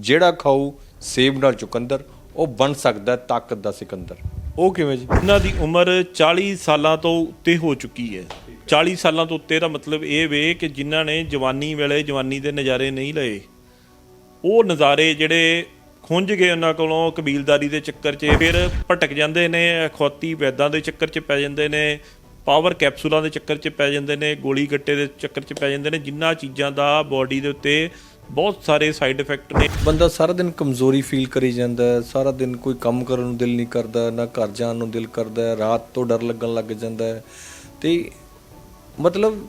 ਜਿਹੜਾ ਖਾਊ ਸੇਬ ਨਾਲ ਚੁਕੰਦਰ ਉਹ ਬਣ ਸਕਦਾ ਹੈ ਤਾਕਤ ਦਾ ਸਿਕੰਦਰ। ਉਹ ਕਿਵੇਂ ਜੀ? ਉਹਨਾਂ ਦੀ ਉਮਰ 40 ਸਾਲਾਂ ਤੋਂ ਉੱਤੇ ਹੋ ਚੁੱਕੀ ਹੈ। 40 ਸਾਲਾਂ ਤੋਂ ਉੱਤੇ ਦਾ ਮਤਲਬ ਇਹ ਵੇ ਕਿ ਜਿਨ੍ਹਾਂ ਨੇ ਜਵਾਨੀ ਵੇਲੇ ਜਵਾਨੀ ਦੇ ਨਜ਼ਾਰੇ ਨਹੀਂ ਲਏ। ਉਹ ਨਜ਼ਾਰੇ ਜਿਹੜੇ ਖੁੰਝ ਗਏ ਉਹਨਾਂ ਕੋਲੋਂ ਕਬੀਲਦਾਰੀ ਦੇ ਚੱਕਰ 'ਚ ਫਿਰ ਭਟਕ ਜਾਂਦੇ ਨੇ ਅਖੌਤੀ ਵੈਦਾਂ ਦੇ ਚੱਕਰ 'ਚ ਪੈ ਜਾਂਦੇ ਨੇ ਪਾਵਰ ਕੈਪਸੂਲਾਂ ਦੇ ਚੱਕਰ 'ਚ ਪੈ ਜਾਂਦੇ ਨੇ ਗੋਲੀ ਗੱਟੇ ਦੇ ਚੱਕਰ 'ਚ ਪੈ ਜਾਂਦੇ ਨੇ ਜਿੰਨਾ ਚੀਜ਼ਾਂ ਦਾ ਬਾਡੀ ਦੇ ਉੱਤੇ ਬਹੁਤ ਸਾਰੇ ਸਾਈਡ ਇਫੈਕਟ ਨੇ। ਬੰਦਾ ਸਾਰਾ ਦਿਨ ਕਮਜ਼ੋਰੀ ਫੀਲ ਕਰੀ ਜਾਂਦਾ ਸਾਰਾ ਦਿਨ ਕੋਈ ਕੰਮ ਕਰਨ ਨੂੰ ਦਿਲ ਨਹੀਂ ਕਰਦਾ ਨਾ ਘਰ ਜਾਣ ਨੂੰ ਦਿਲ ਕਰਦਾ ਰਾਤ ਤੋਂ ਡਰ ਲੱਗਣ ਲੱਗ ਜਾਂਦਾ ਹੈ। ਤੇ ਮਤਲਬ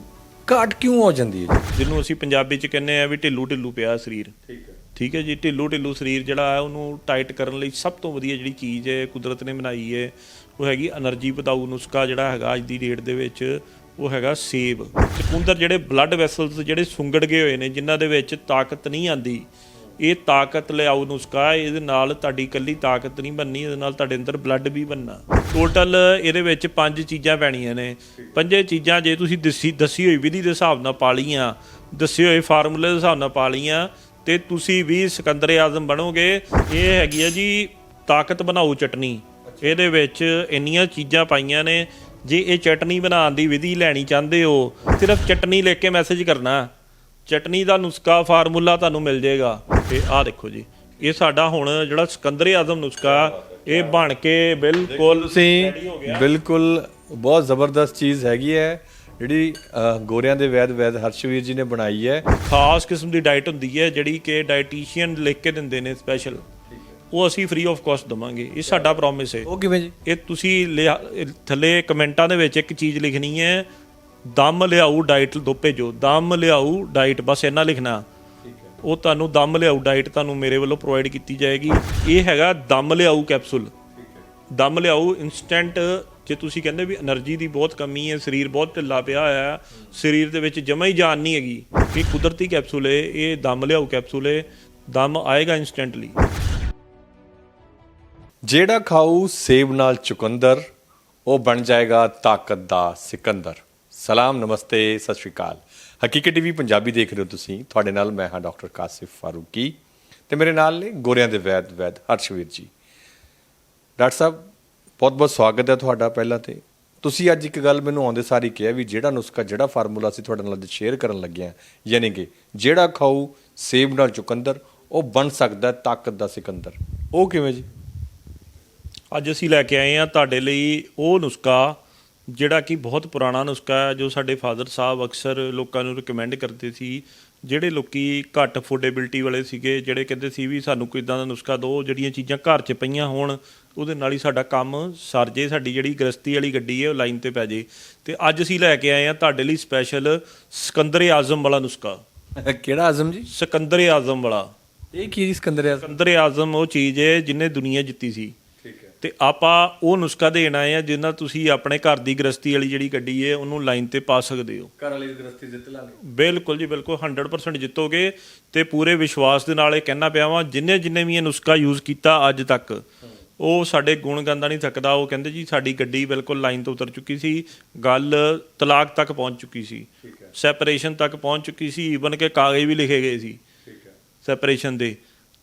ਘਾਟ ਕਿਉਂ ਹੋ ਜਾਂਦੀ ਹੈ? ਜੀ? ਜਿਹਨੂੰ ਅਸੀਂ ਪੰਜਾਬੀ ਚ ਕਹਿੰਦੇ ਆ ਵੀ ਢਿੱਲੂ ਢਿੱਲੂ ਪਿਆ ਸਰੀਰ। ਠੀਕ ਹੈ। ਠੀਕ ਹੈ ਜੀ ਢਿੱਲੂ ਢਿੱਲੂ ਸਰੀਰ ਜਿਹੜਾ ਹੈ ਉਹਨੂੰ ਟਾਈਟ ਕਰਨ ਲਈ ਸਭ ਤੋਂ ਵਧੀਆ ਜਿਹੜੀ ਚੀਜ਼ ਹੈ ਕੁਦਰਤ ਨੇ ਬਣਾਈ ਹੈ ਉਹ ਹੈਗੀ એનર્ਜੀ ਵਧਾਊ ਨੁਸਖਾ ਜਿਹੜਾ ਹੈਗਾ ਅੱਜ ਦੀ ਡੇਟ ਦੇ ਵਿੱਚ। ਉਹ ਹੈਗਾ ਸੇਬ। ਚਕੁੰਦਰ ਜਿਹੜੇ ਬਲੱਡ ਵੈਸਲਸ ਜਿਹੜੇ ਸੁੰਗੜ ਗਏ ਹੋਏ ਨੇ, ਜਿਨ੍ਹਾਂ ਦੇ ਵਿੱਚ ਤਾਕਤ ਨਹੀਂ ਆਂਦੀ, ਇਹ ਤਾਕਤ ਲਿਆਉ ਨੁਸਖਾ, ਇਹਦੇ ਨਾਲ ਤੁਹਾਡੀ ਇਕੱਲੀ ਤਾਕਤ ਨਹੀਂ ਬਣਨੀ, ਇਹਦੇ ਨਾਲ ਤੁਹਾਡੇ ਅੰਦਰ ਬਲੱਡ ਵੀ ਬਣਨਾ। ਟੋਟਲ ਇਹਦੇ ਵਿੱਚ ਪੰਜ ਚੀਜ਼ਾਂ ਪੈਣੀਆਂ ਨੇ। ਪੰਜੇ ਚੀਜ਼ਾਂ ਜੇ ਤੁਸੀਂ ਦੱਸੀ ਦੱਸੀ ਹੋਈ ਵਿਧੀ ਦੇ ਹਿਸਾਬ ਨਾਲ ਪਾ ਲਈਆਂ ਦੱਸੇ ਹੋਏ ਫਾਰਮੂਲੇ ਦੇ ਹਿਸਾਬ ਨਾਲ ਪਾ ਲਈਆਂ ਤੇ ਤੁਸੀਂ ਵੀ ਸਿਕੰਦਰ ਆਜ਼ਮ ਬਣੋਗੇ, ਇਹ ਹੈਗੀ ਆ ਜੀ ਤਾਕਤ ਬਣਾਓ ਚਟਨੀ। ਇਹਦੇ ਵਿੱਚ ਇੰਨੀਆਂ ਚੀਜ਼ਾਂ ਪਾਈਆਂ ਨੇ ਜੇ ਇਹ ਚਟਨੀ ਬਣਾਉਣ ਦੀ ਵਿਧੀ ਲੈਣੀ ਚਾਹੁੰਦੇ ਹੋ ਸਿਰਫ ਚਟਨੀ ਲਿਖ ਕੇ ਮੈਸੇਜ ਕਰਨਾ। ਚਟਨੀ ਦਾ ਨੁਸਖਾ ਫਾਰਮੂਲਾ ਤੁਹਾਨੂੰ ਮਿਲ ਜਾਏਗਾ। ਤੇ ਆਹ ਦੇਖੋ ਜੀ ਇਹ ਸਾਡਾ ਹੁਣ ਜਿਹੜਾ ਸਿਕੰਦਰ ਆਜ਼ਮ ਨੁਸਖਾ ਇਹ ਬਣ ਕੇ ਬਿਲਕੁਲ ਤੁਸੀਂ ਬਿਲਕੁਲ ਬਹੁਤ ਜ਼ਬਰਦਸਤ ਚੀਜ਼ ਹੈਗੀ ਹੈ ਜਿਹੜੀ ਗੋਰਿਆਂ ਦੇ ਵੈਦ ਵੈਦ ਹਰਸ਼ਵੀਰ ਜੀ ਨੇ ਬਣਾਈ ਹੈ। ਖਾਸ ਕਿਸਮ ਦੀ ਡਾਈਟ ਹੁੰਦੀ ਹੈ ਜਿਹੜੀ ਕਿ ਡਾਈਟੀਸ਼ੀਅਨ ਲਿਖ ਕੇ ਦਿੰਦੇ ਨੇ ਸਪੈਸ਼ਲ ਉਹ ਅਸੀਂ ਫ੍ਰੀ ਆਫ ਕਾਸਟ ਦਵਾਂਗੇ। ਇਹ ਸਾਡਾ ਪ੍ਰੋਮਿਸ ਹੈ। ਓਕੇ ਭਾਈ ਜੀ? ਇਹ ਤੁਸੀਂ ਲਿਆ- ਥੱਲੇ ਕਮੈਂਟਾਂ ਦੇ ਵਿੱਚ ਇੱਕ ਚੀਜ਼ ਲਿਖਣੀ ਹੈ ਦਮ ਲਿਆਉ ਡਾਈਟ ਦੋ ਭੇਜੋ। ਦਮ ਲਿਆਉ ਡਾਈਟ ਬਸ ਇੰਨਾ ਲਿਖਣਾ। ਉਹ ਤੁਹਾਨੂੰ ਦਮ ਲਿਆਉ ਡਾਈਟ ਤੁਹਾਨੂੰ ਮੇਰੇ ਵੱਲੋਂ ਪ੍ਰੋਵਾਈਡ ਕੀਤੀ ਜਾਏਗੀ। ਇਹ ਹੈਗਾ ਦਮ ਲਿਆਉ ਕੈਪਸੂਲ ਦਮ ਲਿਆਉ ਇਨਸਟੈਂਟ ਜੇ ਤੁਸੀਂ ਕਹਿੰਦੇ ਵੀ એનર્ਜੀ ਦੀ ਬਹੁਤ ਕਮੀ ਹੈ ਸਰੀਰ ਬਹੁਤ ਢਿੱਲਾ ਪਿਆ ਹੋਇਆ ਹੈ ਸਰੀਰ ਦੇ ਵਿੱਚ ਜਮਾ ਹੀ ਜਾਨ ਨਹੀਂ ਹੈਗੀ। ਇਹ ਕੁਦਰਤੀ ਕੈਪਸੂਲ ਹੈ ਇਹ ਦਮ ਲਿਆਉ ਕੈਪਸੂਲ ਹੈ। ਦਮ ਆਏਗਾ ਇਨਸਟੈਂਟਲੀ ਜਿਹੜਾ ਖਾਊ ਸੇਬ ਨਾਲ ਚੁਕੰਦਰ, ਉਹ ਬਣ ਜਾਏਗਾ ਤਾਕਤ ਦਾ ਸਿਕੰਦਰ। ਸਲਾਮ, ਨਮਸਤੇ, ਸਤਿ ਸ਼੍ਰੀ ਅਕਾਲ। ਹਕੀਕਤ ਟੀਵੀ ਪੰਜਾਬੀ ਦੇਖ ਰਹੇ ਹੋ ਤੁਸੀਂ। ਤੁਹਾਡੇ ਨਾਲ ਮੈਂ ਹਾਂ ਡਾਕਟਰ ਕਾਸਿਫ ਫਾਰੂਕੀ ਤੇ ਮੇਰੇ ਨਾਲ ਨੇ ਗੋਰਿਆਂ ਦੇ ਵੈਦ ਵੈਦ ਹਰਸ਼ਵੀਰ ਜੀ। ਡਾਕਟਰ ਸਾਹਿਬ ਬਹੁਤ ਬਹੁਤ ਸਵਾਗਤ ਹੈ ਤੁਹਾਡਾ ਪਹਿਲਾਂ ਤੇ। ਤੁਸੀਂ ਅੱਜ ਇੱਕ ਗੱਲ ਮੈਨੂੰ ਆਉਂਦੇ ਸਾਰੀ ਕਿਹਾ ਵੀ ਜਿਹੜਾ ਨੁਸਖਾ, ਜਿਹੜਾ ਫਾਰਮੂਲਾ ਸੀ ਤੁਹਾਡੇ ਨਾਲ ਅੱਜ ਸ਼ੇਅਰ ਕਰਨ ਲੱਗੇ ਆ ਯਾਨੀ ਕਿ ਜਿਹੜਾ ਖਾਊ ਸੇਬ ਨਾਲ ਚੁਕੰਦਰ, ਉਹ ਬਣ ਸਕਦਾ ਤਾਕਤ ਦਾ ਸਿਕੰਦਰ। ਉਹ ਕਿਵੇਂ ਜੀ? ਅੱਜ ਅਸੀਂ ਲੈ ਕੇ ਆਏ ਹਾਂ ਤੁਹਾਡੇ ਲਈ ਉਹ ਨੁਸਖਾ ਜਿਹੜਾ ਕਿ ਬਹੁਤ ਪੁਰਾਣਾ ਨੁਸਖਾ ਹੈ ਜੋ ਸਾਡੇ ਫਾਦਰ ਸਾਹਿਬ ਅਕਸਰ ਲੋਕਾਂ ਨੂੰ ਰეკਮੈਂਡ ਕਰਦੇ ਸੀ ਜਿਹੜੇ ਲੋਕੀ ਘੱਟ ਅਫੋਰਡੇਬਿਲਟੀ ਵਾਲੇ ਸੀਗੇ ਜਿਹੜੇ ਕਹਿੰਦੇ ਸੀ ਵੀ ਸਾਨੂੰ ਕੋਈ ਇਦਾਂ ਦਾ ਨੁਸਖਾ ਦਿਓ ਜਿਹੜੀਆਂ ਚੀਜ਼ਾਂ ਘਰ 'ਚ ਪਈਆਂ ਹੋਣ ਉਹਦੇ ਨਾਲ ਹੀ ਸਾਡਾ ਕੰਮ ਸਰ ਜੇ ਸਾਡੀ ਜਿਹੜੀ ਗ੍ਰਸਤੀ ਵਾਲੀ ਗੱਡੀ ਹੈ ਉਹ ਲਾਈਨ ਤੇ ਪੈ ਜੇ। ਤੇ ਅੱਜ ਅਸੀਂ ਲੈ ਕੇ ਆਏ ਹਾਂ ਤੁਹਾਡੇ ਲਈ ਸਪੈਸ਼ਲ ਸਿਕੰਦਰ ਆਜ਼ਮ ਵਾਲਾ ਨੁਸਖਾ। ਕਿਹੜਾ ਆਜ਼ਮ ਜੀ? ਸਿਕੰਦਰ ਆਜ਼ਮ ਵਾਲਾ। ਇਹ ਕੀ ਜੀ ਸਿਕੰਦਰ ਆਜ਼ਮ? ਸਿਕੰਦਰ ਆਜ਼ਮ ਉਹ ਚੀਜ਼ ਹੈ ਜਿਹਨੇ ਦੁਨੀਆ ਜਿੱਤੀ ਸੀ। ਤੇ ਆਪਾਂ ਉਹ ਨੁਸਖਾ ਦੇਣ ਆਏ ਆ ਜਿੰਨਾ ਤੁਸੀਂ ਆਪਣੇ ਘਰ ਦੀ ਗ੍ਰਸਤੀ ਵਾਲੀ ਜਿਹੜੀ ਗੱਡੀ ਹੈ ਉਹਨੂੰ ਲਾਈਨ ਤੇ ਪਾ ਸਕਦੇ ਹੋ। ਘਰ ਵਾਲੀ ਗ੍ਰਸਤੀ ਜਿੱਤ ਲਾਂਗੇ ਬਿਲਕੁਲ ਜੀ ਬਿਲਕੁਲ 100% ਜਿੱਤੋਗੇ ਤੇ ਪੂਰੇ ਵਿਸ਼ਵਾਸ ਦੇ ਨਾਲ ਇਹ ਕਹਿਣਾ ਪਿਆ ਵਾਂ ਜਿੰਨੇ ਜਿੰਨੇ ਵੀ ਇਹ ਨੁਸਖਾ ਯੂਜ਼ ਕੀਤਾ ਅੱਜ ਤੱਕ ਉਹ ਸਾਡੇ ਗੁਣ ਗੰਦਾ ਨਹੀਂ ਥੱਕਦਾ ਉਹ ਕਹਿੰਦੇ ਜੀ ਸਾਡੀ ਗੱਡੀ ਬਿਲਕੁਲ ਲਾਈਨ ਤੋਂ ਉਤਰ ਚੁੱਕੀ ਸੀ ਗੱਲ ਤਲਾਕ ਤੱਕ ਪਹੁੰਚ ਚੁੱਕੀ ਸੀ। ਸੈਪਰੇਸ਼ਨ ਤੱਕ ਪਹੁੰਚ ਚੁੱਕੀ ਸੀ ਈਵਨ ਕਿ ਕਾਗਜ਼ ਵੀ ਲਿਖੇ ਗਏ ਸੀ। ਠੀਕ ਹੈ। ਸੈਪਰੇਸ਼ਨ ਦੇ।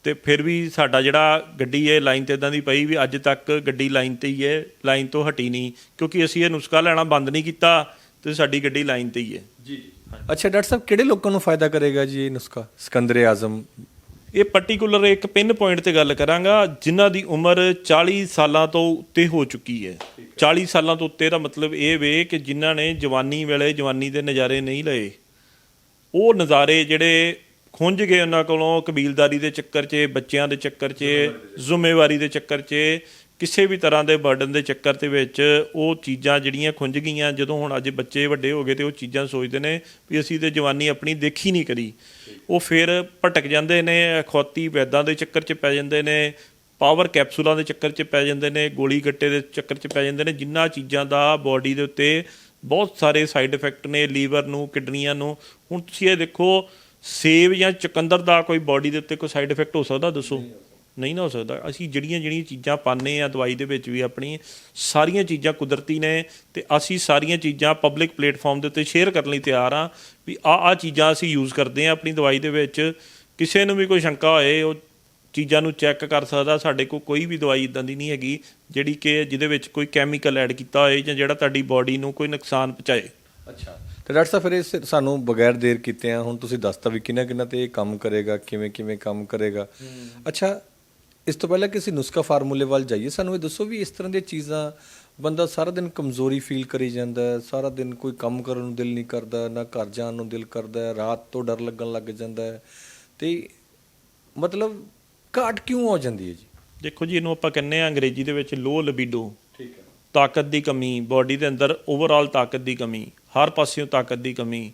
ਤੇ ਫਿਰ ਵੀ ਸਾਡਾ ਜਿਹੜਾ ਗੱਡੀ ਹੈ ਲਾਈਨ ਤੇ ਇਦਾਂ ਦੀ ਪਈ ਵੀ ਅੱਜ ਤੱਕ ਗੱਡੀ ਲਾਈਨ ਤੇ ਹੀ ਹੈ ਲਾਈਨ ਤੋਂ ਹਟੀ ਨਹੀਂ ਕਿਉਂਕਿ ਅਸੀਂ ਇਹ ਨੁਸਖਾ ਲੈਣਾ ਬੰਦ ਨਹੀਂ ਕੀਤਾ ਤੇ ਸਾਡੀ ਗੱਡੀ ਲਾਈਨ ਤੇ ਹੀ ਹੈ। ਜੀ ਜੀ ਅੱਛਾ ਡਾਕਟਰ ਸਾਹਿਬ ਕਿਹੜੇ ਲੋਕਾਂ ਨੂੰ ਫਾਇਦਾ ਕਰੇਗਾ ਜੀ ਇਹ ਨੁਸਖਾ? ਸਿਕੰਦਰ ਆਜ਼ਮ। ਇਹ ਪਾਰਟਿਕੂਲਰ ਇੱਕ ਪਿੰਨ ਪੁਆਇੰਟ ਤੇ ਗੱਲ ਕਰਾਂਗਾ ਜਿਨ੍ਹਾਂ ਦੀ ਉਮਰ 40 ਸਾਲਾਂ ਤੋਂ ਉੱਤੇ ਹੋ ਚੁੱਕੀ ਹੈ। 40 ਸਾਲਾਂ ਤੋਂ ਉੱਤੇ ਦਾ ਮਤਲਬ ਇਹ ਵੇ ਕਿ ਜਿਨ੍ਹਾਂ ਨੇ ਜਵਾਨੀ ਵੇਲੇ ਜਵਾਨੀ ਦੇ ਨਜ਼ਾਰੇ ਨਹੀਂ ਲਏ ਉਹ ਨਜ਼ਾਰੇ ਜਿਹੜੇ ਖੁੰਝ ਗਏ ਉਹਨਾਂ ਕੋਲੋਂ ਕਬੀਲਦਾਰੀ ਦੇ ਚੱਕਰ 'ਚ ਬੱਚਿਆਂ ਦੇ ਚੱਕਰ 'ਚ ਜ਼ਿੰਮੇਵਾਰੀ ਦੇ ਚੱਕਰ 'ਚ। ਕਿਸੇ ਵੀ ਤਰ੍ਹਾਂ ਦੇ ਬਰਡਨ ਦੇ ਚੱਕਰ ਦੇ ਵਿੱਚ ਉਹ ਚੀਜ਼ਾਂ ਜਿਹੜੀਆਂ ਖੁੰਝ ਗਈਆਂ ਜਦੋਂ ਹੁਣ ਅੱਜ ਬੱਚੇ ਵੱਡੇ ਹੋ ਗਏ ਤੇ ਉਹ ਚੀਜ਼ਾਂ ਸੋਚਦੇ ਨੇ ਵੀ ਅਸੀਂ ਤੇ ਜਵਾਨੀ ਆਪਣੀ ਦੇਖੀ ਨਹੀਂ ਕਰੀ ਉਹ ਫਿਰ ਭਟਕ ਜਾਂਦੇ ਨੇ ਅਖੌਤੀ ਵੈਦਾਂ ਦੇ ਚੱਕਰ 'ਚ ਪੈ ਜਾਂਦੇ ਨੇ ਪਾਵਰ ਕੈਪਸੂਲਾਂ ਦੇ ਚੱਕਰ 'ਚ ਪੈ ਜਾਂਦੇ ਨੇ ਗੋਲੀ ਗੱਟੇ ਦੇ ਚੱਕਰ 'ਚ ਪੈ ਜਾਂਦੇ ਨੇ ਜਿੰਨਾ ਚੀਜ਼ਾਂ ਦਾ ਬਾਡੀ ਦੇ ਉੱਤੇ ਬਹੁਤ ਸਾਰੇ ਸਾਈਡ ਇਫੈਕਟ ਨੇ ਲੀਵਰ ਨੂੰ ਕਿਡਨੀਆਂ ਨੂੰ। ਹੁਣ ਤੁਸੀਂ ਇਹ ਦੇਖੋ ਸੇਬ ਜਾਂ ਚੁਕੰਦਰ ਦਾ ਕੋਈ ਬਾਡੀ ਦੇ ਉੱਤੇ ਕੋਈ ਸਾਈਡ ਇਫੈਕਟ ਹੋ ਸਕਦਾ ਦੱਸੋ? ਨਹੀਂ ਨਾ ਹੋ ਸਕਦਾ। ਅਸੀਂ ਜਿਹੜੀਆਂ ਜਿਹੜੀਆਂ ਚੀਜ਼ਾਂ ਪਾਉਂਦੇ ਆ ਦਵਾਈ ਦੇ ਵਿੱਚ ਵੀ ਆਪਣੀ ਸਾਰੀਆਂ ਚੀਜ਼ਾਂ ਕੁਦਰਤੀ ਨੇ ਤੇ ਅਸੀਂ ਸਾਰੀਆਂ ਚੀਜ਼ਾਂ ਪਬਲਿਕ ਪਲੇਟਫਾਰਮ ਦੇ ਉੱਤੇ ਸ਼ੇਅਰ ਕਰਨ ਲਈ ਤਿਆਰ ਆ ਵੀ ਆ ਆ ਚੀਜ਼ਾਂ ਅਸੀਂ ਯੂਜ਼ ਕਰਦੇ ਆ ਆਪਣੀ ਦਵਾਈ ਦੇ ਵਿੱਚ। ਕਿਸੇ ਨੂੰ ਵੀ ਕੋਈ ਸ਼ੰਕਾ ਹੋਏ ਉਹ ਚੀਜ਼ਾਂ ਨੂੰ ਚੈੱਕ ਕਰ ਸਕਦਾ। ਸਾਡੇ ਕੋਲ ਕੋਈ ਵੀ ਦਵਾਈ ਇਦਾਂ ਦੀ ਨਹੀਂ ਹੈਗੀ ਜਿਹੜੀ ਕਿ ਜਿਹਦੇ ਵਿੱਚ ਕੋਈ ਕੈਮੀਕਲ ਐਡ ਕੀਤਾ ਹੋਏ ਜਾਂ ਜਿਹੜਾ ਤੁਹਾਡੀ ਬਾਡੀ ਨੂੰ ਕੋਈ ਨੁਕਸਾਨ ਪਹੁੰਚਾਏ। ਅੱਛਾ। ਤੇ ਡਾਕਟਰ ਸਾਹਿਬ ਫਿਰ ਇਹ ਸਾਨੂੰ ਬਗੈਰ ਦੇਰ ਕੀਤੇ ਆ ਹੁਣ ਤੁਸੀਂ ਦੱਸਤਾ ਵੀ ਕਿੰਨਾ ਕਿੰਨਾ ਤੇ ਇਹ ਕੰਮ ਕਰੇਗਾ ਕਿਵੇਂ ਕਿਵੇਂ ਕੰਮ ਕਰੇਗਾ। ਅੱਛਾ ਇਸ ਤੋਂ ਪਹਿਲਾਂ ਕਿਸੇ ਨੁਸਖਾ ਫਾਰਮੂਲੇ ਵੱਲ ਜਾਈਏ ਸਾਨੂੰ ਇਹ ਦੱਸੋ ਵੀ ਇਸ ਤਰ੍ਹਾਂ ਦੀਆਂ ਚੀਜ਼ਾਂ ਬੰਦਾ ਸਾਰਾ ਦਿਨ ਕਮਜ਼ੋਰੀ ਫੀਲ ਕਰੀ ਜਾਂਦਾ ਸਾਰਾ ਦਿਨ ਕੋਈ ਕੰਮ ਕਰਨ ਨੂੰ ਦਿਲ ਨਹੀਂ ਕਰਦਾ ਨਾ ਘਰ ਜਾਣ ਨੂੰ ਦਿਲ ਕਰਦਾ ਰਾਤ ਤੋਂ ਡਰ ਲੱਗਣ ਲੱਗ ਜਾਂਦਾ ਤੇ ਮਤਲਬ ਘਾਟ ਕਿਉਂ ਹੋ ਜਾਂਦੀ ਹੈ ਜੀ? ਦੇਖੋ ਜੀ ਇਹਨੂੰ ਆਪਾਂ ਕਹਿੰਦੇ ਆ ਅੰਗਰੇਜ਼ੀ ਦੇ ਵਿੱਚ ਲੋ ਲਿਬਿਡੋ ਠੀਕ ਹੈ। ਤਾਕਤ ਦੀ ਕਮੀ ਬਾਡੀ ਦੇ ਅੰਦਰ ਓਵਰਆਲ ਤਾਕਤ ਦੀ ਕਮੀ। ਹਰ ਪਾਸਿਓਂ ਤਾਕਤ ਦੀ ਕਮੀ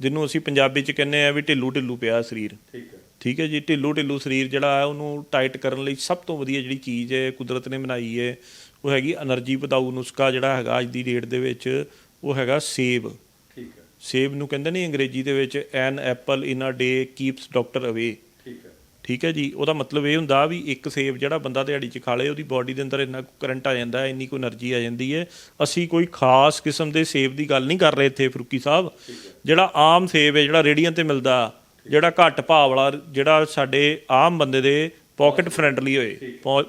ਜਿਹਨੂੰ ਅਸੀਂ ਪੰਜਾਬੀ ਚ ਕਹਿੰਦੇ ਆ ਵੀ ਢਿੱਲੂ ਢਿੱਲੂ ਪਿਆ ਸਰੀਰ। ਠੀਕ ਹੈ। ਜੀ ਢਿੱਲੂ ਢਿੱਲੂ ਸਰੀਰ ਜਿਹੜਾ ਹੈ ਉਹਨੂੰ ਟਾਈਟ ਕਰਨ ਲਈ ਸਭ ਤੋਂ ਵਧੀਆ ਜਿਹੜੀ ਚੀਜ਼ ਹੈ ਕੁਦਰਤ ਨੇ ਬਣਾਈ ਹੈ ਉਹ ਹੈਗੀ એનર્ਜੀ ਵਧਾਊ ਨੁਸਖਾ ਜਿਹੜਾ ਹੈਗਾ ਅੱਜ ਦੀ ਡੇਟ ਦੇ ਵਿੱਚ ਉਹ ਹੈਗਾ ਸੇਬ। ਠੀਕ ਹੈ। ਸੇਬ ਨੂੰ ਕਹਿੰਦੇ ਨਹੀਂ ਅੰਗਰੇਜ਼ੀ ਦੇ ਵਿੱਚ an apple in a day keeps doctor away ਠੀਕ ਹੈ ਜੀ? ਉਹਦਾ ਮਤਲਬ ਇਹ ਹੁੰਦਾ ਵੀ ਇੱਕ ਸੇਬ ਜਿਹੜਾ ਬੰਦਾ ਦਿਹਾੜੀ ਚ ਖਾ ਲੇ, ਉਹਦੀ ਬਾਡੀ ਦੇ ਅੰਦਰ ਇੰਨਾ ਕਰੰਟ ਆ ਜਾਂਦਾ, ਇੰਨੀ ਕੋ એનર્ਜੀ ਆ ਜਾਂਦੀ ਹੈ। ਅਸੀਂ ਕੋਈ ਖਾਸ ਕਿਸਮ ਦੇ ਸੇਬ ਦੀ ਗੱਲ ਨਹੀਂ ਕਰ ਰਹੇ ਇੱਥੇ, ਫਰੂਕੀ ਸਾਹਿਬ। ਜਿਹੜਾ ਆਮ ਸੇਬ ਹੈ, ਜਿਹੜਾ ਰੇੜੀਆਂ ਤੇ ਮਿਲਦਾ, ਜਿਹੜਾ ਘੱਟ ਭਾਅ ਵਾਲਾ, ਜਿਹੜਾ ਸਾਡੇ ਆਮ ਬੰਦੇ ਦੇ ਪਾਕਟ ਫਰੈਂਡਲੀ ਹੋਏ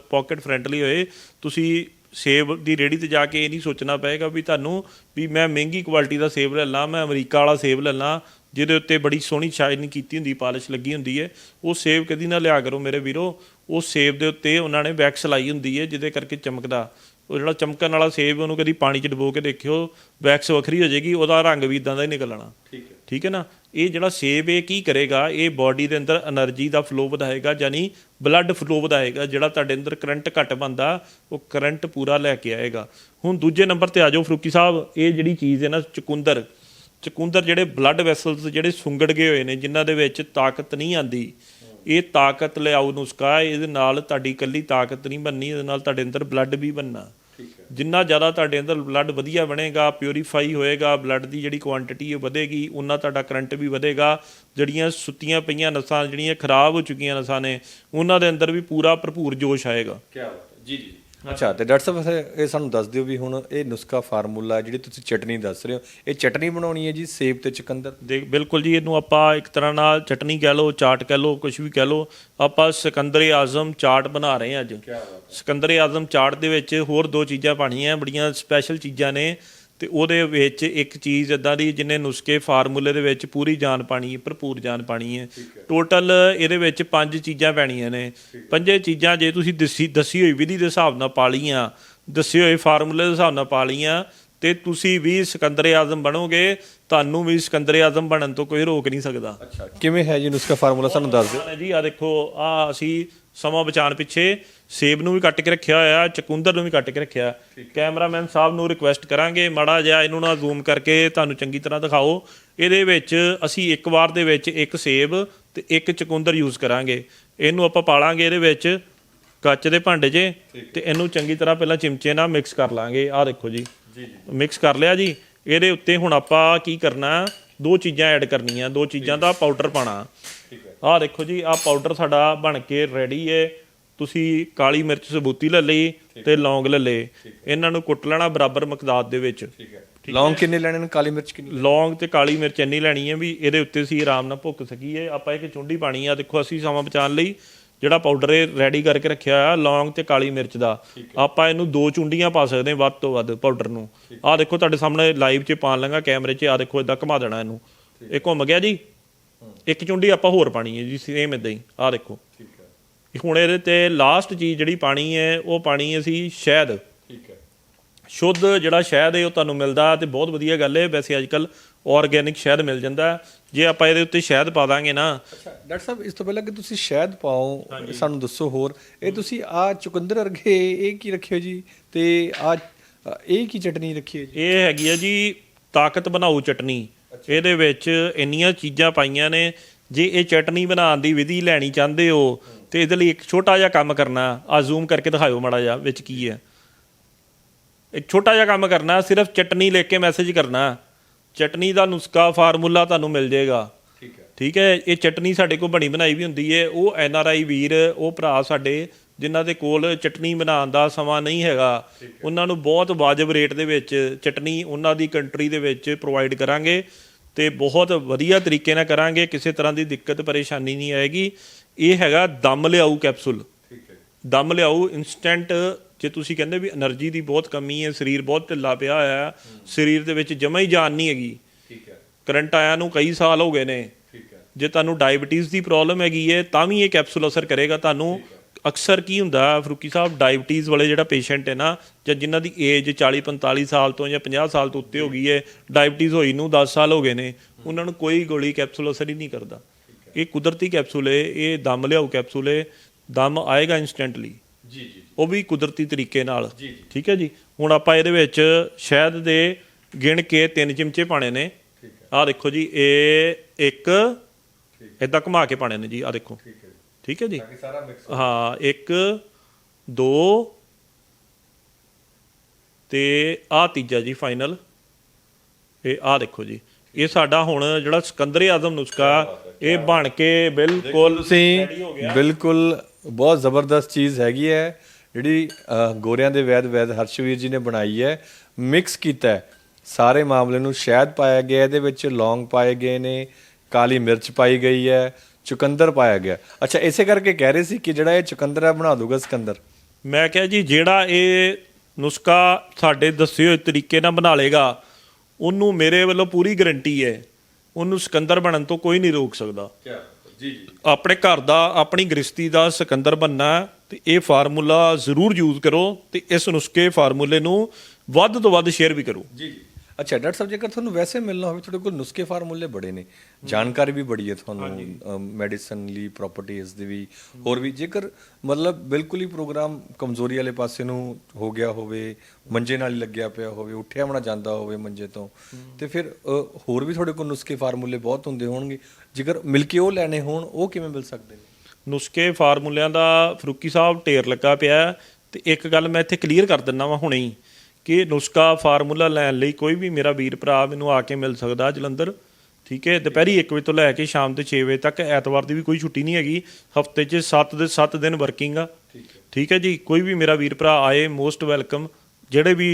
ਪਾਕਟ ਫਰੈਂਡਲੀ ਹੋਏ, ਤੁਸੀਂ ਸੇਬ ਦੀ ਰੇੜੀ ਤੇ ਜਾ ਕੇ ਇਹ ਨਹੀਂ ਸੋਚਣਾ ਪਏਗਾ ਵੀ ਤੁਹਾਨੂੰ ਵੀ ਮੈਂ ਮਹਿੰਗੀ ਕੁਆਲਿਟੀ ਦਾ ਸੇਬ ਲੈ ਲਾਂ, ਮੈਂ ਅਮਰੀਕਾ ਵਾਲਾ ਸੇਬ ਲੈ ਲਾਂ ਜਿਹਦੇ ਉੱਤੇ ਬੜੀ ਸੋਹਣੀ ਸ਼ਾਈਨਿੰਗ ਕੀਤੀ ਹੁੰਦੀ ਪਾਲਿਸ਼ ਲੱਗੀ ਹੁੰਦੀ ਹੈ ਉਹ ਸੇਬ ਕਦੀ ਨਾ ਲਿਆ ਕਰੋ ਮੇਰੇ ਵੀਰੋ। ਉਹ ਸੇਬ ਦੇ ਉੱਤੇ ਉਹਨਾਂ ਨੇ ਵੈਕਸ ਲਾਈ ਹੁੰਦੀ ਹੈ ਜਿਹਦੇ ਕਰਕੇ ਚਮਕਦਾ। ਉਹ ਜਿਹੜਾ ਚਮਕਣ ਵਾਲਾ ਸੇਬ ਉਹਨੂੰ ਕਦੀ ਪਾਣੀ 'ਚ ਡਬੋ ਕੇ ਦੇਖਿਓ ਵੈਕਸ ਵੱਖਰੀ ਹੋ ਜਾਏਗੀ ਉਹਦਾ ਰੰਗ ਵੀ ਇਦਾਂ ਦਾ ਹੀ ਨਿਕਲਣਾ ਠੀਕ ਹੈ। ਠੀਕ ਹੈ ਨਾ? ਇਹ ਜਿਹੜਾ ਸੇਬ ਇਹ ਕੀ ਕਰੇਗਾ? ਇਹ ਬਾਡੀ ਦੇ ਅੰਦਰ એનર્ਜੀ ਦਾ ਫਲੋ ਵਧਾਏਗਾ ਯਾਨੀ ਬਲੱਡ ਫਲੋ ਵਧਾਏਗਾ ਜਿਹੜਾ ਤੁਹਾਡੇ ਅੰਦਰ ਕਰੰਟ ਘਟ ਬੰਦਾ ਉਹ ਕਰੰਟ ਪੂਰਾ ਲੈ ਕੇ ਆਏਗਾ। ਹੁਣ ਦੂਜੇ ਨੰਬਰ ਤੇ ਆ ਜਾਓ ਫਰੂਕੀ ਸਾਹਿਬ ਇਹ ਜਿਹੜੀ ਚੀਜ਼ ਹੈ ਨਾ ਚਕੁੰਦਰ ਚਕੁੰਦਰ ਜਿਹੜੇ ਬਲੱਡ ਵੈਸਲਸ ਜਿਹੜੇ ਸੁੰਗੜ ਗਏ ਹੋਏ ਨੇ ਜਿਨ੍ਹਾਂ ਦੇ ਵਿੱਚ ਤਾਕਤ ਨਹੀਂ ਆਂਦੀ ਇਹ ਤਾਕਤ ਲਿਆਉ ਨੁਸਖਾ ਇਹਦੇ ਨਾਲ ਤੁਹਾਡੀ ਕੱਲੀ ਤਾਕਤ ਨਹੀਂ ਬਣਨੀ ਇਹਦੇ ਨਾਲ ਤੁਹਾਡੇ ਅੰਦਰ ਬਲੱਡ ਵੀ ਬਣਨਾ। ਜਿੰਨਾ ਜ਼ਿਆਦਾ ਤੁਹਾਡੇ ਅੰਦਰ ਬਲੱਡ ਵਧੀਆ ਬਣੇਗਾ ਪਿਉਰੀਫਾਈ ਹੋਏਗਾ ਬਲੱਡ ਦੀ ਜਿਹੜੀ ਕੁਆਂਟੀਟੀ ਹੈ ਵਧੇਗੀ ਉਨਾ ਤੁਹਾਡਾ ਕਰੰਟ ਵੀ ਵਧੇਗਾ। ਜਿਹੜੀਆਂ ਸੁੱਤੀਆਂ ਪਈਆਂ ਨਸਾਂ ਜਿਹੜੀਆਂ ਖਰਾਬ ਹੋ ਚੁੱਕੀਆਂ ਨਸਾਂ ਨੇ ਉਹਨਾਂ ਦੇ ਅੰਦਰ ਵੀ ਪੂਰਾ ਭਰਪੂਰ ਜੋਸ਼ ਆਏਗਾ। ਕੀ ਬਾਤ ਜੀ ਜੀ। ਅੱਛਾ ਤੇ ਡਾਕਟਰ ਸਾਹਿਬ ਫਿਰ ਇਹ ਸਾਨੂੰ ਦੱਸ ਦਿਓ ਵੀ ਹੁਣ ਇਹ ਨੁਸਖਾ ਫਾਰਮੂਲਾ ਜਿਹੜੀ ਤੁਸੀਂ ਚਟਨੀ ਦੱਸ ਰਹੇ ਹੋ ਇਹ ਚਟਨੀ ਬਣਾਉਣੀ ਹੈ ਜੀ ਸੇਬ ਤੇ ਚੁਕੰਦਰ? ਦੇਖ ਬਿਲਕੁਲ ਜੀ ਇਹਨੂੰ ਆਪਾਂ ਇੱਕ ਤਰ੍ਹਾਂ ਨਾਲ ਚਟਨੀ ਕਹਿ ਲਓ ਚਾਟ ਕਹਿ ਲਓ ਕੁਝ ਵੀ ਕਹਿ ਲਓ ਆਪਾਂ ਸਿਕੰਦਰ ਆਜ਼ਮ ਚਾਟ ਬਣਾ ਰਹੇ ਹਾਂ ਅੱਜ। ਸਿਕੰਦਰ ਆਜ਼ਮ ਚਾਟ ਦੇ ਵਿੱਚ ਹੋਰ ਦੋ ਚੀਜ਼ਾਂ ਪਾਣੀਆਂ ਬੜੀਆਂ ਸਪੈਸ਼ਲ ਚੀਜ਼ਾਂ ਨੇ। ਤੇ ਉਹਦੇ ਵਿੱਚ ਇੱਕ ਚੀਜ਼ ਇਦਾਂ ਦੀ ਜਿਹਨੇ ਨੁਸਖੇ ਫਾਰਮੂਲੇ ਦੇ ਵਿੱਚ ਪੂਰੀ ਜਾਨ ਪਾਣੀ ਹੈ ਭਰਪੂਰ ਜਾਨ ਪਾਣੀ ਹੈ। ਟੋਟਲ ਇਹਦੇ ਵਿੱਚ ਪੰਜ ਚੀਜ਼ਾਂ ਪੈਣੀਆਂ ਨੇ। ਪੰਜੇ ਚੀਜ਼ਾਂ ਜੇ ਤੁਸੀਂ ਦੱਸੀ ਦੱਸੀ ਹੋਈ ਵਿਧੀ ਦੇ ਹਿਸਾਬ ਨਾਲ ਪਾ ਲਈਆਂ ਦੱਸੇ ਹੋਏ ਫਾਰਮੂਲੇ ਦੇ ਹਿਸਾਬ ਨਾਲ ਪਾ ਲਈਆਂ ਤੇ ਤੁਸੀਂ ਵੀ ਸਿਕੰਦਰ ਆਜ਼ਮ ਬਣੋਗੇ ਤੁਹਾਨੂੰ ਵੀ ਸਿਕੰਦਰ ਆਜ਼ਮ ਬਣਨ ਤੋਂ ਕੋਈ ਰੋਕ ਨਹੀਂ ਸਕਦਾ। ਅੱਛਾ ਕਿਵੇਂ ਹੈ ਜੀ ਨੁਸਖਾ ਫਾਰਮੂਲਾ ਸਾਨੂੰ ਦੱਸ ਦਿਓ। ਜੀ ਆ ਦੇਖੋ ਆ ਅਸੀਂ ਸਮਾਂ ਬਚਾਉਣ ਪਿੱਛੇ ਸੇਬ ਨੂੰ ਵੀ ਕੱਟ ਕੇ ਰੱਖਿਆ ਹੋਇਆ ਚਕੁੰਦਰ ਨੂੰ ਵੀ ਕੱਟ ਕੇ ਰੱਖਿਆ। ਕੈਮਰਾਮੈਨ ਸਾਹਿਬ ਨੂੰ ਰਿਕੁਐਸਟ ਕਰਾਂਗੇ ਮਾੜਾ ਜਿਹਾ ਇਹਨੂੰ ਨਾ ਜ਼ੂਮ ਕਰਕੇ ਤੁਹਾਨੂੰ ਚੰਗੀ ਤਰ੍ਹਾਂ ਦਿਖਾਓ। ਇਹਦੇ ਵਿੱਚ ਅਸੀਂ ਇੱਕ ਵਾਰ ਦੇ ਵਿੱਚ ਇੱਕ ਸੇਬ ਤੇ ਇੱਕ ਚਕੁੰਦਰ ਯੂਜ਼ ਕਰਾਂਗੇ। ਇਹਨੂੰ ਆਪਾਂ ਪਾਲਾਂਗੇ ਇਹਦੇ ਵਿੱਚ ਕੱਚ ਦੇ ਭਾਂਡੇ 'ਚ ਤੇ ਇਹਨੂੰ ਚੰਗੀ ਤਰ੍ਹਾਂ ਪਹਿਲਾਂ ਚਿਮਚੇ ਨਾਲ ਮਿਕਸ ਕਰ ਲਾਂਗੇ। ਆਹ ਦੇਖੋ ਜੀ। ਮਿਕਸ ਕਰ ਲਿਆ ਜੀ। ਇਹਦੇ ਉੱਤੇ ਹੁਣ ਆਪਾਂ ਕੀ ਕਰਨਾ? ਦੋ ਚੀਜ਼ਾਂ ਐਡ ਕਰਨੀਆਂ। ਦੋ ਚੀਜ਼ਾਂ ਦਾ ਪਾਊਡਰ ਪਾਣਾ ਠੀਕ ਹੈ। ਆਹ ਦੇਖੋ ਜੀ ਆਹ ਪਾਊਡਰ ਸਾਡਾ ਬਣ ਕੇ ਰੈਡੀ ਹੈ ਤੁਸੀਂ ਕਾਲੀ ਮਿਰਚ ਸਬੂਤੀ ਲੈ ਲਈ ਤੇ ਲੌਂਗ ਲੈ ਲਏ। ਇਹਨਾਂ ਨੂੰ ਕੁੱਟ ਲੈਣਾ ਬਰਾਬਰ ਮਕਦਾਰ ਦੇ ਵਿੱਚ। ਠੀਕ ਹੈ। ਲੌਂਗ ਕਿੰਨੇ ਲੈਣੇ ਨੇ? ਕਾਲੀ ਮਿਰਚ ਕਿੰਨੀ ਲੌਂਗ ਤੇ ਕਾਲੀ ਮਿਰਚ ਇੰਨੀ ਲੈਣੀ ਹੈ ਵੀ ਇਹਦੇ ਉੱਤੇ ਅਸੀਂ ਆਰਾਮ ਨਾਲ ਭੁੱਕ ਸਕੀਏ। ਆਪਾਂ ਇੱਕ ਚੁੰਡੀ ਪਾਣੀ ਆ। ਦੇਖੋ ਅਸੀਂ ਸਮਾਂ ਬਚਾਉਣ ਲਈ ਜਿਹੜਾ ਪਾਊਡਰ ਇਹ ਰੈਡੀ ਕਰਕੇ ਰੱਖਿਆ ਆ ਲੌਂਗ ਤੇ ਕਾਲੀ ਮਿਰਚ ਦਾ। ਆਪਾਂ ਇਹਨੂੰ ਦੋ ਚੁੰਡੀਆਂ ਪਾ ਸਕਦੇ ਹਾਂ ਵੱਧ ਤੋਂ ਵੱਧ ਪਾਊਡਰ ਨੂੰ। ਆਹ ਦੇਖੋ ਤੁਹਾਡੇ ਸਾਹਮਣੇ ਲਾਈਵ 'ਚ ਪਾਣ ਲਾਂਗਾ ਕੈਮਰੇ 'ਚ ਆਹ ਦੇਖੋ ਇਦਾਂ ਘੁਮਾ ਦੇਣਾ ਇਹਨੂੰ। ਇਹ ਘੁੰਮ ਗਿਆ ਜੀ? ਇੱਕ ਚੁੰਡੀ ਆਪਾਂ ਹੋਰ ਪਾਣੀ ਹੈ ਜੀ ਸੇਮ ਇਦਾਂ ਹੀ। ਆਹ ਦੇਖੋ। ਠੀਕ ਹੈ। ਹੁਣ ਇਹਦੇ ਤੇ ਲਾਸਟ ਚੀਜ਼ ਜਿਹੜੀ ਪਾਣੀ ਹੈ ਉਹ ਪਾਣੀ ਅਸੀਂ ਸ਼ਹਿਦ। ਠੀਕ ਹੈ। ਸ਼ੁੱਧ ਜਿਹੜਾ ਸ਼ਹਿਦ ਹੈ ਉਹ ਤੁਹਾਨੂੰ ਮਿਲਦਾ ਤੇ ਬਹੁਤ ਵਧੀਆ ਗੱਲ ਹੈ। ਵੈਸੇ ਅੱਜਕੱਲ ਆਰਗੇਨਿਕ ਸ਼ਹਿਦ ਮਿਲ ਜਾਂਦਾ। ਜੇ ਆਪਾਂ ਇਹਦੇ ਉੱਤੇ ਸ਼ਹਿਦ ਪਾ ਦਾਂਗੇ ਨਾ। ਅੱਛਾ ਡਾਕਟਰ ਸਾਹਿਬ ਇਸ ਤੋਂ ਪਹਿਲਾਂ ਕਿ ਤੁਸੀਂ ਸ਼ਹਿਦ ਪਾਓ ਸਾਨੂੰ ਦੱਸੋ ਹੋਰ। ਇਹ ਤੁਸੀਂ ਆ ਚੁਕੰਦਰ ਵਰਗੇ ਇਹ ਕੀ ਰੱਖਿਓ ਜੀ? ਤੇ ਆ ਇਹ ਕੀ ਚਟਨੀ ਰੱਖੀ ਹੈ ਜੀ? ਇਹ ਹੈਗੀ ਆ ਜੀ ਤਾਕਤ ਬਣਾਊ ਚਟਨੀ। ਇਹਦੇ ਵਿੱਚ ਇੰਨੀਆਂ ਚੀਜ਼ਾਂ ਪਾਈਆਂ ਨੇ ਜੇ ਇਹ ਚਟਨੀ ਬਣਾਉਣ ਦੀ ਵਿਧੀ ਲੈਣੀ ਚਾਹੁੰਦੇ ਹੋ ਤੇ ਇਹਦੇ ਲਈ ਇੱਕ ਛੋਟਾ ਜਿਹਾ ਕੰਮ ਕਰਨਾ। ਆ ਜ਼ੂਮ ਕਰਕੇ ਦਿਖਾਇਓ ਮਾੜਾ ਜਿਹਾ ਵਿੱਚ ਕੀ ਹੈ। ਇੱਕ ਛੋਟਾ ਜਿਹਾ ਕੰਮ ਕਰਨਾ ਸਿਰਫ ਚਟਨੀ ਲਿਖ ਕੇ ਮੈਸੇਜ ਕਰਨਾ। ਚਟਨੀ ਦਾ ਨੁਸਖਾ ਫਾਰਮੂਲਾ ਤੁਹਾਨੂੰ ਮਿਲ ਜਾਏਗਾ। ਠੀਕ ਹੈ। ਠੀਕ ਹੈ ਇਹ ਚਟਨੀ ਸਾਡੇ ਕੋਲ ਬਣੀ ਬਣਾਈ ਵੀ ਹੁੰਦੀ ਹੈ ਉਹ ਐਨ ਆਰ ਆਈ ਵੀਰ ਉਹ ਭਰਾ ਸਾਡੇ ਜਿਨ੍ਹਾਂ ਦੇ ਕੋਲ ਚਟਨੀ ਬਣਾਉਣ ਦਾ ਸਮਾਂ ਨਹੀਂ ਹੈਗਾ ਉਹਨਾਂ ਨੂੰ ਬਹੁਤ ਵਾਜਬ ਰੇਟ ਦੇ ਵਿੱਚ ਚਟਨੀ ਉਹਨਾਂ ਦੀ ਕੰਟਰੀ ਦੇ ਵਿੱਚ ਪ੍ਰੋਵਾਈਡ ਕਰਾਂਗੇ ਤੇ ਬਹੁਤ ਵਧੀਆ ਤਰੀਕੇ ਨਾਲ ਕਰਾਂਗੇ ਕਿਸੇ ਤਰ੍ਹਾਂ ਦੀ ਦਿੱਕਤ ਪਰੇਸ਼ਾਨੀ ਨਹੀਂ ਆਏਗੀ। ਇਹ ਹੈਗਾ ਦਮ ਲਿਆਊ ਕੈਪਸੂਲ। ਠੀਕ ਹੈ। ਦਮ ਲਿਆਊ ਇਨਸਟੈਂਟ ਜੇ ਤੁਸੀਂ ਕਹਿੰਦੇ ਵੀ એનર્ਜੀ ਦੀ ਬਹੁਤ ਕਮੀ ਹੈ ਸਰੀਰ ਬਹੁਤ ਢਿੱਲਾ ਪਿਆ ਹੋਇਆ ਹੈ ਸਰੀਰ ਦੇ ਵਿੱਚ ਜਮਾ ਹੀ ਜਾਨ ਨਹੀਂ ਹੈਗੀ। ਠੀਕ ਹੈ। ਕਰੰਟ ਆਇਆ ਨੂੰ ਕਈ ਸਾਲ ਹੋ ਗਏ ਨੇ। ਠੀਕ ਹੈ। ਜੇ ਤੁਹਾਨੂੰ ਡਾਇਬੀਟੀਜ਼ ਦੀ ਪ੍ਰੋਬਲਮ ਹੈਗੀ ਹੈ ਤਾਂ ਵੀ ਇਹ ਕੈਪਸੂਲ ਅਸਰ ਕਰੇਗਾ। ਤੁਹਾਨੂੰ ਅਕਸਰ ਕੀ ਹੁੰਦਾ ਫਰੂਕੀ ਸਾਹਿਬ ਡਾਇਬੀਟੀਜ਼ ਵਾਲੇ ਜਿਹੜਾ ਪੇਸ਼ੈਂਟ ਹੈ ਨਾ ਜਾਂ ਜਿਨ੍ਹਾਂ ਦੀ ਏਜ 40 45 ਸਾਲ ਤੋਂ ਜਾਂ 50 ਸਾਲ ਤੋਂ ਉੱਤੇ ਹੋ ਗਈ ਹੈ ਡਾਇਬੀਟੀਜ਼ ਹੋਈ ਨੂੰ 10 ਸਾਲ ਹੋ ਗਏ ਨੇ ਉਹਨਾਂ ਨੂੰ ਕੋਈ ਗੋਲੀ ਕੈਪਸੂਲ ਅਸਰ ਹੀ ਨਹੀਂ ਕਰਦਾ। ਇਹ ਕੁਦਰਤੀ ਕੈਪਸੂਲ ਹੈ ਇਹ ਦਮ ਲਿਆਉ ਕੈਪਸੂਲ ਹੈ ਦਮ ਆਏਗਾ ਇਨਸਟੈਂਟਲੀ ਜੀ ਜੀ ਉਹ ਵੀ ਕੁਦਰਤੀ ਤਰੀਕੇ ਨਾਲ। ਠੀਕ ਹੈ ਜੀ? ਹੁਣ ਆਪਾਂ ਇਹਦੇ ਵਿੱਚ ਸ਼ਹਿਦ ਦੇ ਗਿਣ ਕੇ ਤਿੰਨ ਚਮਚੇ ਪਾਣੇ ਨੇ। ਆਹ ਦੇਖੋ ਜੀ ਇਹ ਇੱਕ ਇਦਾਂ ਘੁਮਾ ਕੇ ਪਾਣੇ ਨੇ ਜੀ ਆਹ ਦੇਖੋ। ਠੀਕ ਹੈ ਜੀ। ਹਾਂ ਇੱਕ ਦੋ ਤੇ ਆਹ ਤੀਜਾ ਜੀ ਫਾਈਨਲ ਇਹ ਆਹ ਦੇਖੋ ਜੀ। ਇਹ ਸਾਡਾ ਹੁਣ ਜਿਹੜਾ ਸਿਕੰਦਰੇ ਆਜ਼ਮ ਨੁਸਖਾ ਇਹ ਬਣ ਕੇ ਬਿਲਕੁਲ ਤੁਸੀਂ। ਬਿਲਕੁਲ ਬਹੁਤ ਜ਼ਬਰਦਸਤ ਚੀਜ਼ ਹੈਗੀ ਹੈ ਜਿਹੜੀ ਗੋਰਿਆਂ ਦੇ ਵੈਦ ਵੈਦ ਹਰਸ਼ਵੀਰ ਜੀ ਨੇ ਬਣਾਈ ਹੈ ਮਿਕਸ ਕੀਤਾ ਹੈ। ਸਾਰੇ ਮਾਮਲੇ ਨੂੰ ਸ਼ਹਿਦ ਪਾਇਆ ਗਿਆ ਇਹਦੇ ਵਿੱਚ ਲੌਂਗ ਪਾਏ ਗਏ ਨੇ ਕਾਲੀ ਮਿਰਚ ਪਾਈ ਗਈ ਹੈ ਚੁਕੰਦਰ ਪਾਇਆ ਗਿਆ। ਅੱਛਾ ਇਸੇ ਕਰਕੇ ਕਹਿ ਰਹੇ ਸੀ ਕਿ ਜਿਹੜਾ ਇਹ ਚੁਕੰਦਰ ਹੈ ਬਣਾ ਦੂਗਾ ਸਿਕੰਦਰ। ਮੈਂ ਕਿਹਾ ਜੀ ਜਿਹੜਾ ਇਹ ਨੁਸਖਾ ਸਾਡੇ ਦੱਸੇ ਹੋਏ ਤਰੀਕੇ ਨਾਲ ਬਣਾ ਲੇਗਾ ਉਹਨੂੰ ਮੇਰੇ ਵੱਲੋਂ ਪੂਰੀ ਗਰੰਟੀ ਹੈ ਉਹਨੂੰ ਸਿਕੰਦਰ ਬਣਨ ਤੋਂ ਕੋਈ ਨਹੀਂ ਰੋਕ ਸਕਦਾ। ਜੀ ਜੀ। ਆਪਣੇ ਘਰ ਦਾ ਆਪਣੀ ਗ੍ਰਸਤੀ ਦਾ ਸਿਕੰਦਰ ਬੰਨਾ ਤੇ ਇਹ ਫਾਰਮੂਲਾ ਜ਼ਰੂਰ ਯੂਜ਼ ਕਰੋ ਤੇ ਇਸ ਨੁਸਖੇ ਫਾਰਮੂਲੇ ਨੂੰ ਵੱਧ ਤੋਂ ਵੱਧ ਸ਼ੇਅਰ ਵੀ ਕਰੋ। ਜੀ ਜੀ। ਅੱਛਾ ਡਾਕਟਰ ਸਾਹਿਬ ਜੇਕਰ ਤੁਹਾਨੂੰ ਵੈਸੇ ਮਿਲਣਾ ਹੋਵੇ ਤੁਹਾਡੇ ਕੋਲ ਨੁਸਖੇ ਫਾਰਮੂਲੇ ਬੜੇ ਨੇ ਜਾਣਕਾਰੀ ਵੀ ਬੜੀ ਹੈ ਤੁਹਾਨੂੰ ਮੈਡੀਸਨ ਲਈ ਪ੍ਰੋਪਰਟੀਆਂ ਦੀ ਵੀ ਹੋਰ ਵੀ ਜੇਕਰ ਮਤਲਬ ਬਿਲਕੁਲ ਹੀ ਪ੍ਰੋਗਰਾਮ ਕਮਜ਼ੋਰੀ ਵਾਲੇ ਪਾਸੇ ਨੂੰ ਹੋ ਗਿਆ ਹੋਵੇ ਮੰਜੇ ਨਾਲ ਹੀ ਲੱਗਿਆ ਪਿਆ ਹੋਵੇ ਉੱਠਿਆ ਬਣਾ ਜਾਂਦਾ ਹੋਵੇ ਮੰਜੇ ਤੋਂ ਤੇ ਫਿਰ ਹੋਰ ਵੀ ਤੁਹਾਡੇ ਕੋਲ ਨੁਸਖੇ ਫਾਰਮੂਲੇ ਬਹੁਤ ਹੁੰਦੇ ਹੋਣਗੇ ਜੇਕਰ ਮਿਲ ਕੇ ਉਹ ਲੈਣੇ ਹੋਣ ਉਹ ਕਿਵੇਂ ਮਿਲ ਸਕਦੇ ਨੇ? ਨੁਸਖੇ ਫਾਰਮੂਲਿਆਂ ਦਾ ਫਰੂਕੀ ਸਾਹਿਬ ਢੇਰ ਲੱਗਾ ਪਿਆ ਤੇ ਇੱਕ ਗੱਲ ਮੈਂ ਇੱਥੇ ਕਲੀਅਰ ਕਰ ਦਿੰਦਾ ਵਾਂ ਹੁਣੇ ਹੀ। ਕਿ ਨੁਸਖਾ ਫਾਰਮੂਲਾ ਲੈਣ ਲਈ ਕੋਈ ਵੀ ਮੇਰਾ ਵੀਰ ਭਰਾ ਮੈਨੂੰ ਆ ਕੇ ਮਿਲ ਸਕਦਾ ਜਲੰਧਰ। ਠੀਕ ਹੈ ਦੁਪਹਿਰੀ 1 ਵਜੇ ਤੋਂ ਲੈ ਕੇ ਸ਼ਾਮ ਦੇ 6 ਵਜੇ ਤੱਕ ਐਤਵਾਰ ਦੀ ਵੀ ਕੋਈ ਛੁੱਟੀ ਨਹੀਂ ਹੈਗੀ। ਹਫ਼ਤੇ 'ਚ 7 ਦੇ 7 ਦਿਨ ਵਰਕਿੰਗ ਆ। ਠੀਕ ਹੈ ਜੀ ਕੋਈ ਵੀ ਮੇਰਾ ਵੀਰ ਭਰਾ ਆਏ ਮੋਸਟ ਵੈਲਕਮ ਜਿਹੜੇ ਵੀ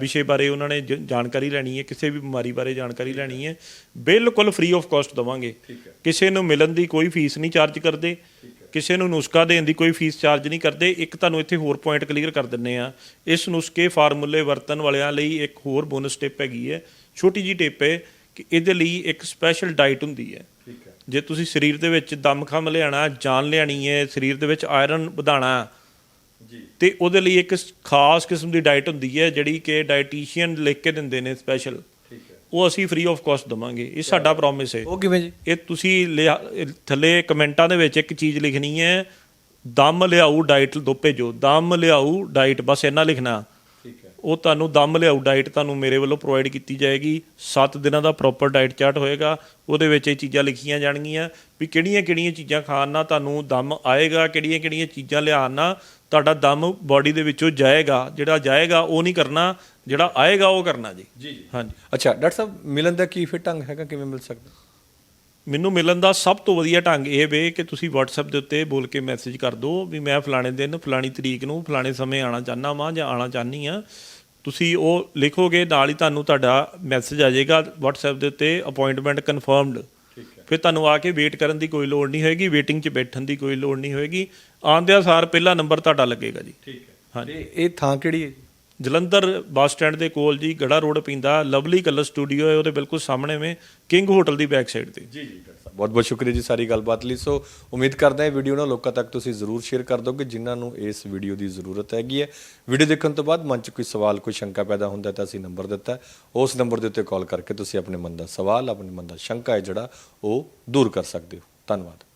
ਵਿਸ਼ੇ ਬਾਰੇ ਉਹਨਾਂ ਨੇ ਜਾਣਕਾਰੀ ਲੈਣੀ ਹੈ ਕਿਸੇ ਵੀ ਬਿਮਾਰੀ ਬਾਰੇ ਜਾਣਕਾਰੀ ਲੈਣੀ ਹੈ ਬਿਲਕੁਲ ਫ੍ਰੀ ਆਫ ਕਾਸਟ ਦਵਾਂਗੇ। ਕਿਸੇ ਨੂੰ ਮਿਲਣ ਦੀ ਕੋਈ ਫੀਸ ਨਹੀਂ ਚਾਰਜ ਕਰਦੇ। ਕਿਸੇ ਨੂੰ ਨੁਸਖਾ ਦੇਣ ਦੀ ਕੋਈ ਫੀਸ ਚਾਰਜ ਨਹੀਂ ਕਰਦੇ ਇੱਕ ਤੁਹਾਨੂੰ ਇੱਥੇ ਹੋਰ ਪੁਆਇੰਟ ਕਲੀਅਰ ਕਰ ਦਿੰਨੇ ਆ ਇਸ ਨੁਸਖੇ ਫਾਰਮੂਲੇ ਵਰਤਣ ਵਾਲਿਆਂ ਲਈ ਇੱਕ ਹੋਰ ਬੋਨਸ ਟਿਪ ਹੈਗੀ ਹੈ। ਛੋਟੀ ਜੀ ਟਿਪ ਹੈ ਕਿ ਇਹਦੇ ਲਈ ਇੱਕ ਸਪੈਸ਼ਲ ਡਾਈਟ ਹੁੰਦੀ ਹੈ। ਠੀਕ ਹੈ। ਜੇ ਤੁਸੀਂ ਸਰੀਰ ਦੇ ਵਿੱਚ ਦਮਖਮ ਲਿਆਣਾ ਜਾਨ ਲਿਆਣੀ ਹੈ ਸਰੀਰ ਦੇ ਵਿੱਚ ਆਇਰਨ ਵਧਾਣਾ ਜੀ। ਤੇ ਉਹਦੇ ਲਈ ਇੱਕ ਖਾਸ ਕਿਸਮ ਦੀ ਡਾਈਟ ਹੁੰਦੀ ਹੈ ਜਿਹੜੀ ਕਿ ਡਾਈਟੀਸ਼ੀਅਨ ਲਿਖ ਕੇ ਦਿੰਦੇ ਨੇ ਸਪੈਸ਼ਲ ਉਹ ਅਸੀਂ ਫ੍ਰੀ ਆਫ ਕਾਸਟ ਦਵਾਂਗੇ। ਇਹ ਸਾਡਾ ਪ੍ਰੋਮਿਸ ਹੈ। ਉਹ ਕਿਵੇਂ ਜੀ? ਇਹ ਤੁਸੀਂ ਲਿਆ- ਇਹ ਥੱਲੇ ਕਮੈਂਟਾਂ ਦੇ ਵਿੱਚ ਇੱਕ ਚੀਜ਼ ਲਿਖਣੀ ਹੈ ਦਮ ਲਿਆਊ ਡਾਈਟ ਦੋ ਭੇਜੋ। ਦਮ ਲਿਆਊ ਡਾਈਟ ਬਸ ਇੰਨਾ ਲਿਖਣਾ। ਠੀਕ ਹੈ। ਉਹ ਤੁਹਾਨੂੰ ਦਮ ਲਿਆਊ ਡਾਈਟ ਤੁਹਾਨੂੰ ਮੇਰੇ ਵੱਲੋਂ ਪ੍ਰੋਵਾਈਡ ਕੀਤੀ ਜਾਏਗੀ। 7 ਦਿਨਾਂ ਦਾ ਪ੍ਰੋਪਰ ਡਾਈਟ ਚਾਰਟ ਹੋਏਗਾ। ਉਹਦੇ ਵਿੱਚ ਇਹ ਚੀਜ਼ਾਂ ਲਿਖੀਆਂ ਜਾਣਗੀਆਂ ਵੀ ਕਿਹੜੀਆਂ-ਕਿਹੜੀਆਂ ਚੀਜ਼ਾਂ ਖਾਣ ਨਾਲ ਤੁਹਾਨੂੰ ਦਮ ਆਏਗਾ ਕਿਹੜੀਆਂ-ਕਿਹੜੀਆਂ ਚੀਜ਼ਾਂ ਲਿਆਉਣ ਨਾਲ ਤੁਹਾਡਾ ਦਮ ਬਾਡੀ ਦੇ ਵਿੱਚੋਂ ਜਾਏਗਾ ਜਿਹੜਾ ਜਾਏਗਾ ਉਹ ਨਹੀਂ ਕਰਨਾ ਜਿਹੜਾ ਆਏਗਾ ਉਹ ਕਰਨਾ ਜੀ। ਜੀ ਜੀ। ਹਾਂਜੀ। ਅੱਛਾ ਡਾਕਟਰ ਸਾਹਿਬ ਮਿਲਣ ਦਾ ਕੀ ਫਿਰ ਢੰਗ ਹੈਗਾ ਕਿਵੇਂ ਮਿਲ ਸਕਦਾ? ਮੈਨੂੰ ਮਿਲਣ ਦਾ ਸਭ ਤੋਂ ਵਧੀਆ ਢੰਗ ਇਹ ਵੇ ਕਿ ਤੁਸੀਂ WhatsApp ਦੇ ਉੱਤੇ ਬੋਲ ਕੇ ਮੈਸੇਜ ਕਰ ਦਿਓ ਵੀ ਮੈਂ ਫਲਾਣੇ ਦਿਨ ਫਲਾਣੀ ਤਰੀਕ ਨੂੰ ਫਲਾਣੇ ਸਮੇਂ ਆਣਾ ਚਾਹਨਾ ਵਾਂ ਜਾਂ ਆਣਾ ਚਾਹਨੀ ਆ। ਤੁਸੀਂ ਉਹ ਲਿਖੋਗੇ ਨਾਲ ਹੀ ਤੁਹਾਨੂੰ ਤੁਹਾਡਾ ਮੈਸੇਜ ਆ ਜਾਏਗਾ WhatsApp ਦੇ ਉੱਤੇ ਅਪਾਇੰਟਮੈਂਟ ਕਨਫਰਮਡ ਫਿਰ ਤੁਹਾਨੂੰ ਆ ਕੇ ਵੇਟ ਕਰਨ ਦੀ ਕੋਈ ਲੋੜ ਨਹੀਂ ਹੋਏਗੀ ਵੇਟਿੰਗ 'ਚ ਬੈਠਣ ਦੀ ਕੋਈ ਲੋੜ ਨਹੀਂ ਹੋਏਗੀ। ਆਉਂਦਿਆਂ ਸਾਰ ਪਹਿਲਾ ਨੰਬਰ ਤੁਹਾਡਾ ਲੱਗੇਗਾ ਜੀ। ਠੀਕ ਹੈ। ਹਾਂਜੀ। ਇਹ ਥਾਂ ਕਿਹੜੀ ਹੈ ਜੀ? ਜਲੰਧਰ ਬੱਸ ਸਟੈਂਡ ਦੇ ਕੋਲ ਜੀ ਗੜਾ ਰੋਡ ਪੈਂਦਾ, ਲਵਲੀ ਕਲਰ ਸਟੂਡੀਓ ਹੈ, ਉਹਦੇ ਬਿਲਕੁਲ ਸਾਹਮਣੇ ਵਿੱਚ ਕਿੰਗ ਹੋਟਲ ਦੀ ਬੈਕ ਸਾਈਡ ਤੇ। ਜੀ ਜੀ, ਡਾਕਟਰ ਸਾਹਿਬ। ਬਹੁਤ ਬਹੁਤ ਸ਼ੁਕਰੀਆ ਜੀ ਸਾਰੀ ਗੱਲਬਾਤ ਲਈ। ਸੋ, ਉਮੀਦ ਕਰਦਾ ਹਾਂ ਵੀਡੀਓ ਨਾ ਲੋਕਾਂ ਤੱਕ ਤੁਸੀਂ ਜ਼ਰੂਰ ਸ਼ੇਅਰ ਕਰ ਦੋਗੇ, ਜਿਨ੍ਹਾਂ ਨੂੰ ਇਸ ਵੀਡੀਓ ਦੀ ਜ਼ਰੂਰਤ ਹੈਗੀ ਹੈ। ਵੀਡੀਓ ਦੇਖਣ ਤੋਂ ਬਾਅਦ ਮਨ 'ਚ ਕੋਈ ਸਵਾਲ, ਕੋਈ ਸ਼ੰਕਾ ਪੈਦਾ ਹੁੰਦਾ ਤਾਂ ਅਸੀਂ ਨੰਬਰ ਦਿੱਤਾ ਉਸ ਨੰਬਰ ਦੇ ਉੱਤੇ ਕਾਲ ਕਰਕੇ ਤੁਸੀਂ ਆਪਣੇ ਮਨ ਦਾ ਸਵਾਲ, ਆਪਣੇ ਮਨ ਦਾ ਸ਼ੰਕਾ ਹੈ ਜਿਹੜਾ, ਉਹ ਦੂਰ ਕਰ ਸਕਦੇ ਹੋ। ਧੰਨਵਾਦ।